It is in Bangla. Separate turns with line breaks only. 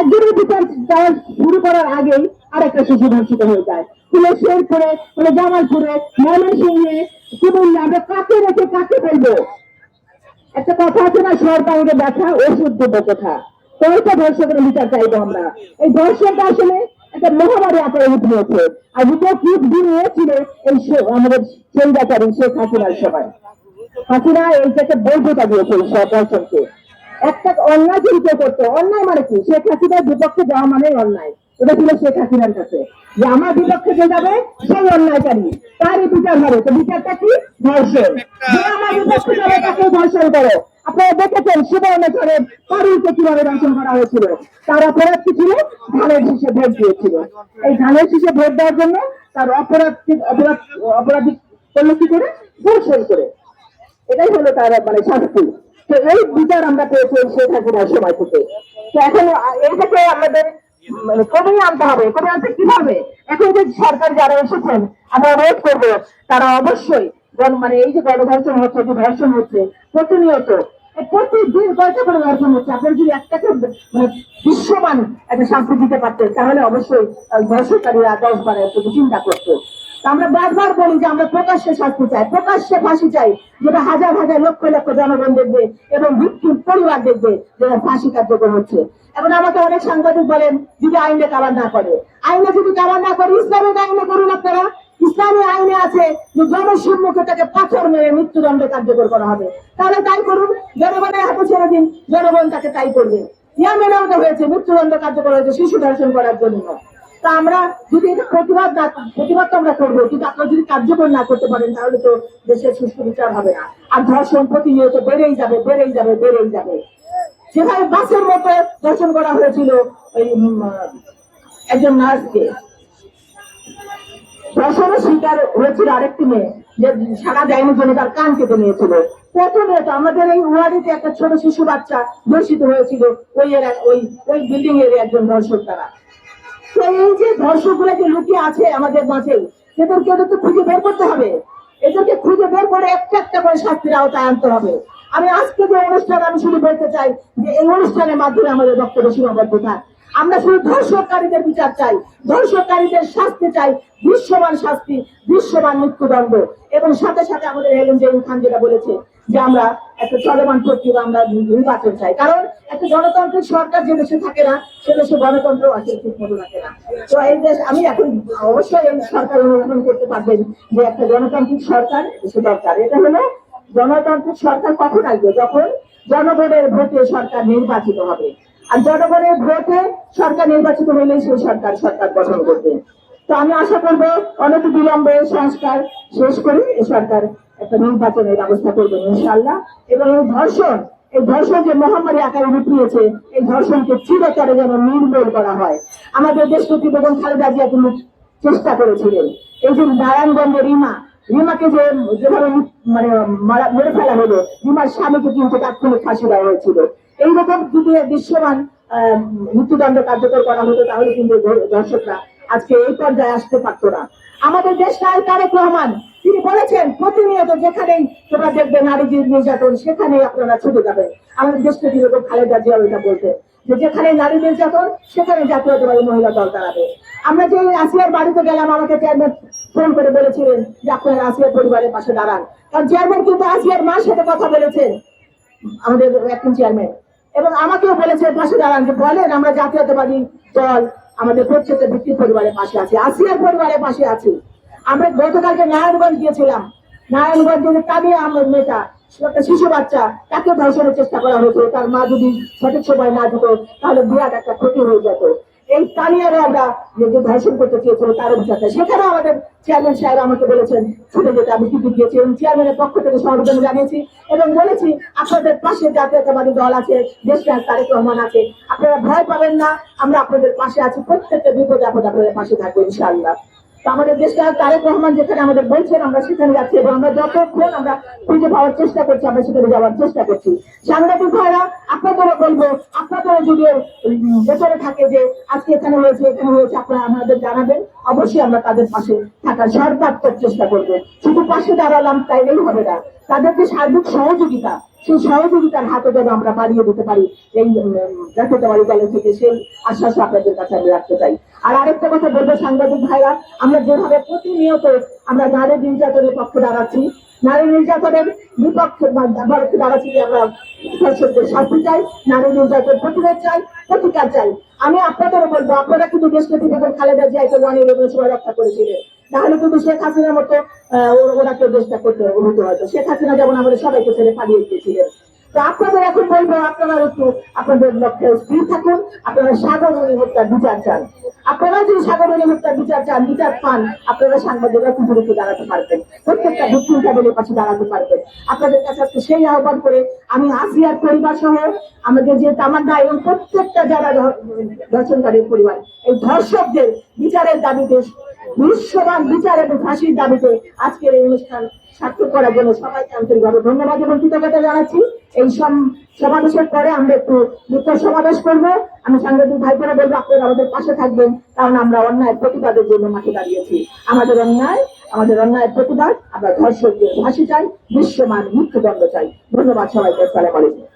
একজনের বিচার দেওয়া শুরু করার আগেই আরেকটা শিশু ধর্ষিত হয়ে যায়। হলো শেরপুরে হলো জামালপুরে, ময়মনসিংহে, কুমিল্লা, আমরা কাকে রেখে কাকে ফেলব? একটা কথা আছে না সরকারের ব্যথা, ওষুধ দেবো কথা তো ধর্ষকের বিচার চাইব আমরা। এই ধর্ষকটা আসলে একটা মহামারী আকারে রূপ আর খুব দিন হয়েছিল এই আমাদের সেই ব্যাপারে শেখ হাসিনার সময়। হাসিনা এইটাকে বৈধতা দিয়েছে সব ধর্ষণকে একটা অন্যায় যদি করতো। অন্যায় মানে কি? শেখ হাসিনার বিপক্ষে যাওয়া মানে অন্যায়। এটা ছিল শেখ হাসিনার কাছে। যে আমার বিপক্ষে যে যাবে, সেই অন্যায়কারী। তারই বিচার হবে। তো বিচারটা কি? ধর্ষণ। যে আমার বিপক্ষে যাবে তাকে ধর্ষণ করো। আপনারা দেখেছেন সুবর্ণচরের পারুলকে কীভাবে দর্শন করা হয়েছিল। তার অপরাধ কি ছিল? ধানের শীষে ভোট দিয়েছিল। এই ধানের শীষে ভোট দেওয়ার জন্য তার অপরাধ অপরাধ অপরাধী করল কি করে? ধর্ষণ করে। এটাই হলো তার মানে শাস্তি। তো এই বিচার আমরা পেয়েছি সময় থেকে। তো এখন এইটাকে আমাদের মানে কমিয়ে আনতে হবে কমিয়ে আনতে, কীভাবে? এখন যে সরকার যারা এসেছেন, আমরা অনুরোধ তারা অবশ্যই মানে এই যে গণধর্ষণ হচ্ছে, যে ধর্ষণ হচ্ছে, প্রতিনিয়ত প্রতিদিন কয়টা করে ধর্ষণ হচ্ছে? যদি একটাকে মানে বিশ্বমান একটা শাস্তি দিতে পারতেন, তাহলে অবশ্যই ধর্ষণকারীরা দশ বার একটু চিন্তা করতো। আমরা বারবার বলি যে আমরা প্রকাশ্যে শাস্তি চাই, প্রকাশ্যে ফাঁসি চাই, যেটা হাজার হাজার লক্ষ লক্ষ জনগণ দেখবে এবং ভিত্তির পরিবার দেখবে যেটা ফাঁসি কার্যকর হচ্ছে। এখন আমাকে অনেক সাংবাদিক বলেন, যদি আইনে কাবার না করে। আইনে যদি কাবার না করে ইসলামিক আইনে করুন আপনারা। ইসলামী আইনে আছে যে জনসম্মুখে তাকে পাথর মেরে মৃত্যুদণ্ড কার্যকর করা হবে। তাহলে তাই করুন, জনগণের হাতে ছেড়ে দিন, জনগণ তাকে তাই করবে। ইয়ামেনাও হয়েছে, মৃত্যুদণ্ড কার্যকর হয়েছে শিশু ধর্ষণ করার জন্য। তা আমরা যদি এটা প্রতিবাদ না প্রতিবাদ তো আমরা করব, কিন্তু আপনারা যদি কার্যকর না করতে পারেন, তাহলে তো দেশের সুষ্ঠু বিচার হবে না। আর ধর্ষণ প্রতিনিয়ত বেড়েই যাবে বেড়েই যাবে বেড়েই যাবে। যেভাবে বাসের মধ্যে ধর্ষণ করা হয়েছিল ওই একজন নার্সকে। ধর্ষণের শিকার হয়েছিল আরেকটি মেয়ে, যে সারা দেয়নি জন্য তার কান কেটে নিয়েছিল। প্রথমে তো আমাদের এই ওয়ার্ডেতে একটা ছোট শিশু বাচ্চা ধর্ষিত হয়েছিল, ওই ওই ওই বিল্ডিং এর একজন ধর্ষক তারা। তো এই যে লুকিয়ে আছে আমাদের মাঝে ওদেরকে খুঁজে বের করতে হবে। এদেরকে খুঁজে বের করে একটা একটা করে শাস্তির আওতায় আনতে হবে। আমি আজকে যে অনুষ্ঠান, আমি চাই যে এই অনুষ্ঠানের মাধ্যমে আমাদের বক্তব্য সীমাবদ্ধ থাক। আমরা শুধু ধর্ষণকারীদের বিচার চাই, ধর্ষণকারীদের শাস্তি চাই, দৃশ্যমান শাস্তি, দৃশ্যমান মৃত্যুদণ্ড। এবং সাথে সাথে আমাদের হেলেন জেইন খান যেটা বলেছে যে আমরা একটা চলমান প্রক্রিয়া আমরা নির্বাচন চাই। কারণ একটা গণতান্ত্রিক সরকার যে দেশে থাকে না, সে দেশে গণতন্ত্র আসলে ঠিক মতো রাখে না। তো এই দেশ, আমি এখন অবশ্যই এই সরকার অনুমোদন করতে পারবেন যে একটা গণতান্ত্রিক সরকার দেশে দরকার। এটা হলো গণতান্ত্রিক সরকার কখন আসবে? যখন জনগণের ভোটে সরকার নির্বাচিত হবে। আর জনগণের ভোটে সরকার নির্বাচিত হলেই সেই সরকার সরকার গঠন করবে। তো আমি আশা করব অনেক বিলম্বে সংস্কার শেষ করে এই সরকার একটা নির্বাচনের ব্যবস্থা করবেন ইনশাল্লাহ এবং এই ধর্ষণ এই ধর্ষণ যে মহামারী আকারে রূপ এই ধর্ষণকে চিরতরে যেন নির্মূল করা হয়। আমাদের দেশপতি বেগম খালেদা জিয়া কিন্তু চেষ্টা করেছিলেন। এই যে নারায়ণগঞ্জের রিমা, রিমাকে যে যেভাবে মানে মেরে ফেলা হলো, রিমার স্বামীকে কিন্তু তাৎক্ষণিক ফাঁসি দেওয়া হয়েছিল। এইরকম যদি দৃশ্যমান মৃত্যুদণ্ড কার্যকর করা হতো, তাহলে কিন্তু দর্শকরা আজকে এই পর্যায়ে আসতে পারতো না। আমাদের দেশ নায়ক তারেক রহমান। তিনি বলেছেন, প্রতিনিয়ত যেখানেই তোমরা দেখবে নারী নির্যাতন, সেখানেই আপনারা ছুটে যাবেন। আমাদের দেশকে তিনি খালেদা জিয়া বলতে। যে যেখানে নারী নির্যাতন, সেখানে জাতীয়তাবাদী মহিলা দল দাঁড়াবে। আমরা যে আসিয়ার বাড়িতে গেলাম, আমাকে চেয়ারম্যান ফোন করে বলেছিলেন যে আপনারা আসিয়ার পরিবারের পাশে দাঁড়ান। কারণ চেয়ারম্যান কিন্তু আসিয়ার মার সাথে কথা বলেছেন, আমাদের একজন চেয়ারম্যান এবং আমাকেও বলেছে পাশে দাঁড়ান যে বলেন, আমরা জাতীয়তাবাদী দল আমাদের প্রত্যেকটা ব্যক্তির পরিবারের পাশে আছি, আসিয়ার পরিবারের পাশে আছি। আমরা গতকালকে নারায়ণগঞ্জ গিয়েছিলাম। নারায়ণগঞ্জের কাবি আমার মেয়েটা, একটা শিশু বাচ্চা, তাকে ধর্ষণের চেষ্টা করা হয়েছিল তার মা যদি সঠিক সময় না দিত, তাহলে বিরাট একটা ক্ষতি হয়ে যেত। এই তানিয়ারে আমরা ভাষণ ধর্ষণ করতে চেয়েছিল তার অভিজ্ঞতা সেখানে আমাদের চেয়ারম্যান সাহেব আমাকে বলেছেন, ছুটে যেতে আমি টিকিট দিয়েছি এবং চেয়ারম্যানের পক্ষ থেকে সমর্থন জানিয়েছি এবং বলেছি, আপনাদের পাশে জাতীয়তাবাদী দল আছে দেশনায়ক তারেক রহমান আছে। আপনারা ভয় পাবেন না, আমরা আপনাদের পাশে আছি। প্রত্যেকটা বিপদ আপদ আপনাদের পাশে থাকব ইনশাআল্লাহ। আমাদের দেশটা তারেক রহমান যেখানে আমাদের বলছেন, আমরা সেখানে যাচ্ছি এবং আমরা যতক্ষণ আমরা খুঁজে পাওয়ার চেষ্টা করছি, আমরা সেখানে যাওয়ার চেষ্টা করছি। সাংবাদিক ভাইরা, আপনাদেরও বলব, আপনাদেরও যদি ভেতরে থাকে যে আজকে এখানে হয়েছে এখানে হয়েছে, আপনারা আমাদের জানাবেন। অবশ্যই আমরা তাদের পাশে থাকার সর্বাত্মক চেষ্টা করব। শুধু পাশে দাঁড়ালাম, তাইলেই হবে না। তাদেরকে সার্বিক সহযোগিতা সেই সহযোগিতার হাতে যেন আমরা বাড়িয়ে দিতে পারি, এই জাতীয়তাবাদী দলের থেকে সেই আশ্বাস আপনাদের কাছে আমি রাখতে চাই। আর আরেকটা কথা বলব সাংবাদিক ভাইরা, আমরা যেভাবে প্রতিনিয়ত আমরা নারী নির্যাতনের পক্ষে দাঁড়াচ্ছি, নারী নির্যাতনের বিপক্ষে পক্ষে দাঁড়াচ্ছি আমরা ধর্ষকদের শাস্তি চাই, নারী নির্যাতন প্রতিরোধ চাই, প্রতিকার চাই। আমি আপনাদেরও বলব, আপনারা কিন্তু নেত্রী বেগম খালেদা জিয়াকে ওয়ান ইলেভেন সময় রক্ষা করেছিলেন। তাহলে কিন্তু শেখ হাসিনার মতো আহ, ও- ওনাকে দেশটা করতে হতো হয়তো শেখ হাসিনা যেমন আমাদের সবাইকে ছেড়ে পালিয়ে গিয়েছিলেন। তো আপনাদের এখন বলব আপনারা একটু আপনাদের লক্ষ্যে স্থির থাকুন। আপনারা সাগরণী হত্যার বিচার চান। আপনারা যদি সাগরণী হত্যার বিচার চান বিচার পান আপনারা সাংবাদিকরা রুখে দাঁড়াতে পারবেন। প্রত্যেকটা ভিক্টিম ফ্যামিলির পাশে দাঁড়াতে পারবেন। আপনাদের কাছে আজকে সেই আহ্বান করে আমি আসিয়ার পরিবার সহ আমাদের যে তামান্না এবং প্রত্যেকটা যারা ধর্ষণকারীর পরিবার এই ধর্ষকদের বিচারের দাবিতে বিশ্বমান বিচার এবং ফাঁসির দাবিতে আজকের এই অনুষ্ঠান সার্থক করার জন্য সবাইকে আন্তরিকভাবে ধন্যবাদ এবং কৃতজ্ঞতা জানাচ্ছি। এই সম- সমাবেশের পরে আমরা একটু নৃত্য সমাবেশ করব। আমি সাংবাদিক ভাই বোনেরা বলব, আপনারা আমাদের পাশে থাকবেন, কারণ আমরা অন্যায় প্রতিবাদের জন্য মাঠে দাঁড়িয়েছি। আমাদের অন্যায় আমাদের অন্যায় প্রতিবাদ, আমরা ধর্ষকদের ফাঁসি চাই বিশ্বমান মৃত্যুদণ্ড চাই। ধন্যবাদ সবাইকে, আসসালামু আলাইকুম।